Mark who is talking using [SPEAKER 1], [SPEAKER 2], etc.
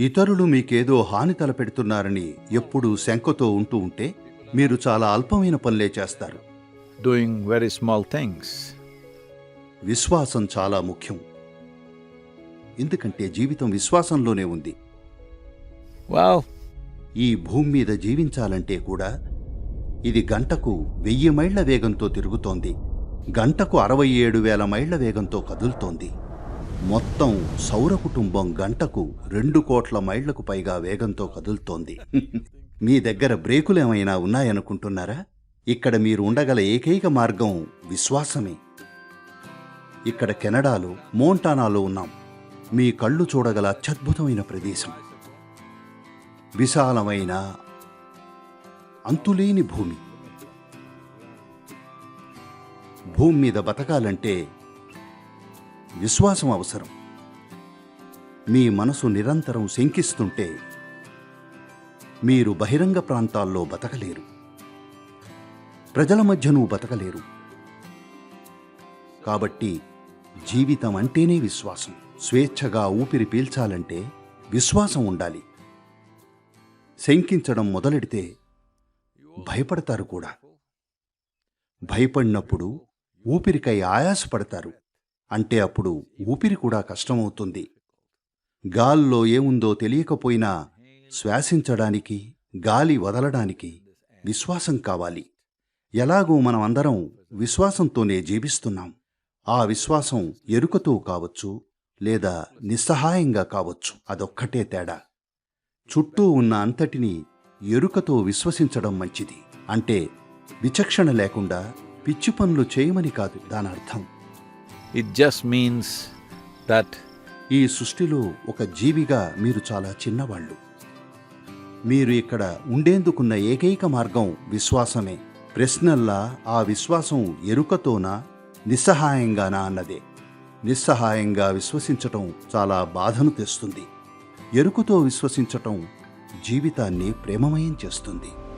[SPEAKER 1] ఇతరులు మీకేదో హాని తలపెడుతున్నారని ఎప్పుడూ శంకతో ఉంటూ ఉంటే మీరు చాలా అల్పమైన పనులే చేస్తారు.
[SPEAKER 2] Doing very small things.
[SPEAKER 1] విశ్వాసం చాలా ముఖ్యం. ఎందుకంటే జీవితం విశ్వాసంలోనే ఉంది.
[SPEAKER 2] Well,
[SPEAKER 1] ఈ భూమి మీద జీవించాలంటే కూడా ఇది గంటకు వెయ్యి మైళ్ళ వేగంతో తిరుగుతోంది. గంటకు అరవై ఏడు వేల మైళ్ళ వేగంతో కదులుతోంది. మొత్తం సౌర కుటుంబం గంటకు రెండు కోట్ల మైళ్ళకు పైగా వేగంతో కదులుతోంది. మీ దగ్గర బ్రేకులు ఏమైనా ఉన్నాయనుకుంటున్నారా? ఇక్కడ మీరు ఉండగల ఏకైక మార్గం విశ్వాసమే. ఇక్కడ కెనడాలో మోంటానాలో ఉన్నాం. మీ కళ్ళు చూడగల అత్యద్భుతమైన ప్రదేశం. విశాలమైన అంతులేని భూమి. భూమి మీద బతకాలంటే విశ్వాసం అవసరం. మీ మనసు నిరంతరం శంకిస్తుంటే మీరు బహిరంగ ప్రాంతాల్లో బతకలేరు. ప్రజల మధ్య నువ్వు బతకలేరు. కాబట్టి జీవితం అంటేనే విశ్వాసం. స్వేచ్ఛగా ఊపిరి పీల్చాలంటే విశ్వాసం ఉండాలి. శంకించడం మొదలెడితే భయపడతారు కూడా. భయపడినప్పుడు ఊపిరికై ఆయాసపడతారు. అంటే అప్పుడు ఊపిరి కూడా కష్టమవుతుంది. గాల్లో ఏముందో తెలియకపోయినా శ్వాసించడానికి గాలి వదలడానికి విశ్వాసం కావాలి. ఎలాగో మనం అందరం విశ్వాసంతోనే జీవిస్తున్నాం. ఆ విశ్వాసం ఎరుకతో కావచ్చు లేదా నిస్సహాయంగా కావచ్చు అదొక్కటే తేడా. చుట్టూ ఉన్న అంతటినీ ఎరుకతో విశ్వసించడం మంచిది. అంటే విచక్షణ లేకుండా పిచ్చి పనులు చేయమని కాదు దాని
[SPEAKER 2] ఇట్ జస్ట్ మీన్స్ దట్
[SPEAKER 1] ఈ సృష్టిలో ఒక జీవిగా మీరు చాలా చిన్నవాళ్ళు. మీరు ఇక్కడ ఉండేందుకున్న ఏకైక మార్గం విశ్వాసమే. ప్రశ్నల్లా ఆ విశ్వాసం ఎరుకతోనా నిస్సహాయంగానా అన్నదే. నిస్సహాయంగా విశ్వసించటం చాలా బాధను తెస్తుంది. ఎరుకుతో విశ్వసించటం జీవితాన్ని ప్రేమమయం చేస్తుంది.